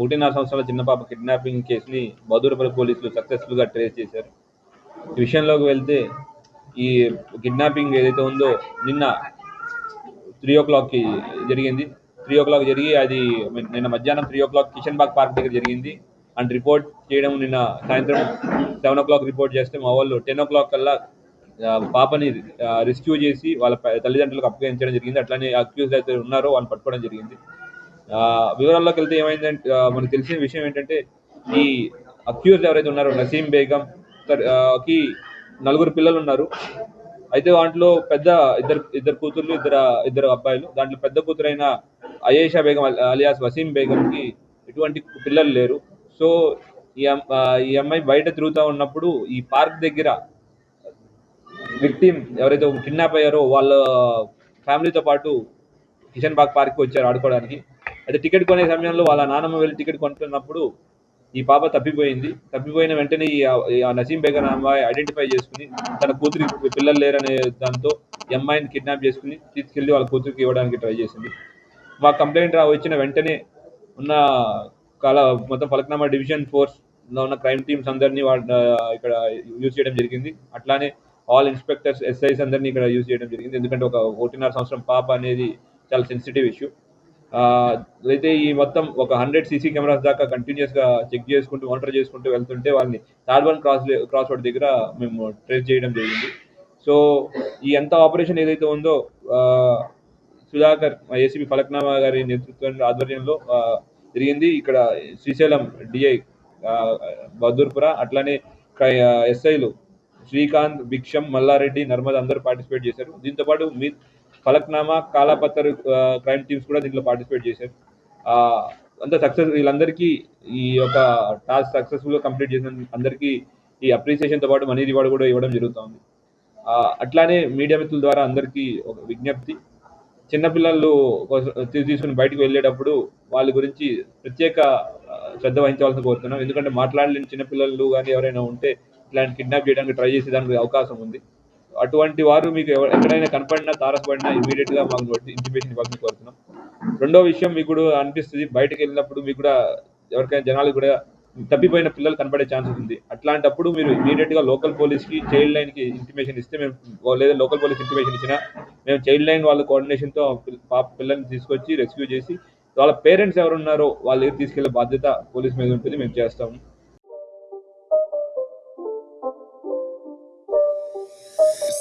ఒకటిన్నర సంవత్సరాల చిన్న పాప కిడ్నాపింగ్ కేసుని బహదూర్పల్లి పోలీసులు సక్సెస్ఫుల్గా ట్రేస్ చేశారు. ఈ విషయంలోకి వెళ్తే ఈ కిడ్నాపింగ్ ఏదైతే ఉందో నిన్న త్రీ ఓ క్లాక్కి జరిగింది. త్రీ ఓ క్లాక్ జరిగి అది నిన్న మధ్యాహ్నం three o'clock Kishan Bagh park దగ్గర జరిగింది. అండ్ రిపోర్ట్ చేయడం నిన్న సాయంత్రం సెవెన్ ఓ క్లాక్ రిపోర్ట్ చేస్తే మా వాళ్ళు టెన్ ఓ క్లాక్ కల్లా పాపని రెస్క్యూ చేసి వాళ్ళ తల్లిదండ్రులకు అప్పగించడం జరిగింది. అట్లానే అక్యూజ్ అయితే ఉన్నారో వాళ్ళని పట్టుకోవడం జరిగింది. వివరాల్లోకి వెళ్తే ఏమైందంటే మనకు తెలిసిన విషయం ఏంటంటే ఈ అక్యూజ్ ఎవరైతే ఉన్నారో నసీం బేగం కి నలుగురు పిల్లలు ఉన్నారు. అయితే దాంట్లో పెద్ద ఇద్దరు ఇద్దరు కూతుర్లు ఇద్దరు ఇద్దరు అబ్బాయిలు. దాంట్లో పెద్ద కూతురైన అయేషా బేగం అలియాస్ వసీం బేగంకి ఎటువంటి పిల్లలు లేరు. సో ఈ ఈ అమ్మాయి బయట తిరుగుతూ ఉన్నప్పుడు ఈ పార్క్ దగ్గర విక్టిమ్ ఎవరైతే కిడ్నాప్ అయ్యారో వాళ్ళ ఫ్యామిలీతో పాటు కిషన్ బాగ్ పార్క్కి వచ్చారు ఆడుకోవడానికి. అయితే టికెట్ కొనే సమయంలో వాళ్ళ నాన్నమ్మ వెళ్ళి టికెట్ కొంటున్నప్పుడు ఈ పాప తప్పిపోయింది. తప్పిపోయిన వెంటనే ఈ నసీం బేగన్ అమ్మాయి ఐడెంటిఫై చేసుకుని తన కూతురి పిల్లలు లేరనే దాంతో ఈ అమ్మాయిని కిడ్నాప్ చేసుకుని తీసుకెళ్ళి వాళ్ళ కూతురికి ఇవ్వడానికి ట్రై చేసింది. మా కంప్లైంట్ రా వచ్చిన వెంటనే ఉన్న కళ మొత్తం ఫలక్నామా డివిజన్ ఫోర్స్లో ఉన్న క్రైమ్ టీమ్స్ అందరినీ ఇక్కడ యూజ్ చేయడం జరిగింది. అట్లానే ఆల్ ఇన్స్పెక్టర్స్ ఎస్ఐస్ అందరినీ ఇక్కడ యూజ్ చేయడం జరిగింది. ఎందుకంటే ఒక ఒకటిన్నర సంవత్సరం పాప అనేది చాలా సెన్సిటివ్ ఇష్యూ అయితే ఈ మొత్తం ఒక హండ్రెడ్ సీసీ కెమెరాస్ దాకా కంటిన్యూస్గా చెక్ చేసుకుంటూ మానిటర్ చేసుకుంటూ వెళ్తుంటే వాళ్ళని తాడ్వన్ క్రాస్ క్రాస్ రోడ్ దగ్గర మేము ట్రేస్ చేయడం జరిగింది. సో ఈ ఎంత ఆపరేషన్ ఏదైతే ఉందో సుధాకర్ ఏసీబీ ఫలక్నామా గారి నేతృత్వం ఆధ్వర్యంలో జరిగింది. ఇక్కడ శ్రీశైలం డిఐ బహదూర్పుర అట్లానే ఎస్ఐలు శ్రీకాంత్ భిక్షం మల్లారెడ్డి నర్మద అందరూ పార్టిసిపేట్ చేశారు. దీంతో పాటు మీ ఫలక్నామా కాలాపత్తర్ క్రైమ్ టీమ్స్ కూడా దీంట్లో పార్టిసిపేట్ చేశారు. అంత సక్సెస్ వీళ్ళందరికీ ఈ యొక్క టాస్క్ సక్సెస్ఫుల్గా కంప్లీట్ చేసిన అందరికీ ఈ అప్రిసియేషన్తో పాటు మనీ రివార్డ్ కూడా ఇవ్వడం జరుగుతుంది అట్లానే మీడియా మిత్రుల ద్వారా అందరికీ ఒక విజ్ఞప్తి. చిన్నపిల్లలు తీసుకుని బయటకు వెళ్ళేటప్పుడు వాళ్ళ గురించి ప్రత్యేక శ్రద్ధ వహించవలసి కోరుతున్నాం. ఎందుకంటే మాట్లాడలేని చిన్నపిల్లలు కానీ ఎవరైనా ఉంటే ఇట్లాంటి కిడ్నాప్ చేయడానికి ట్రై చేసే దానికి అవకాశం ఉంది. అటువంటి వారు మీకు ఎక్కడైనా కనపడినా తారసపడినా ఇమీడియట్గా మాకు ఇంటిమేషన్ ఇవ్వాలని కోరుతున్నాం. రెండో విషయం మీకు కూడా అనిపిస్తుంది బయటకు వెళ్ళినప్పుడు మీకు కూడా ఎవరికైనా జనాలు కూడా తప్పిపోయిన పిల్లలు కనపడే ఛాన్సెస్ ఉంది. అట్లాంటప్పుడు మీరు ఇమీడియట్గా లోకల్ పోలీస్కి చైల్డ్ లైన్కి ఇంటిమేషన్ ఇస్తే మేము లేదా లోకల్ పోలీస్ ఇంటిమేషన్ ఇచ్చినా మేము చైల్డ్ లైన్ వాళ్ళ కోఆర్డినేషన్తో పాప పిల్లల్ని తీసుకొచ్చి రెస్క్యూ చేసి వాళ్ళ పేరెంట్స్ ఎవరున్నారో వాళ్ళ దగ్గర తీసుకెళ్ళే బాధ్యత పోలీస్ మీద ఉంటుంది మేము చేస్తాము.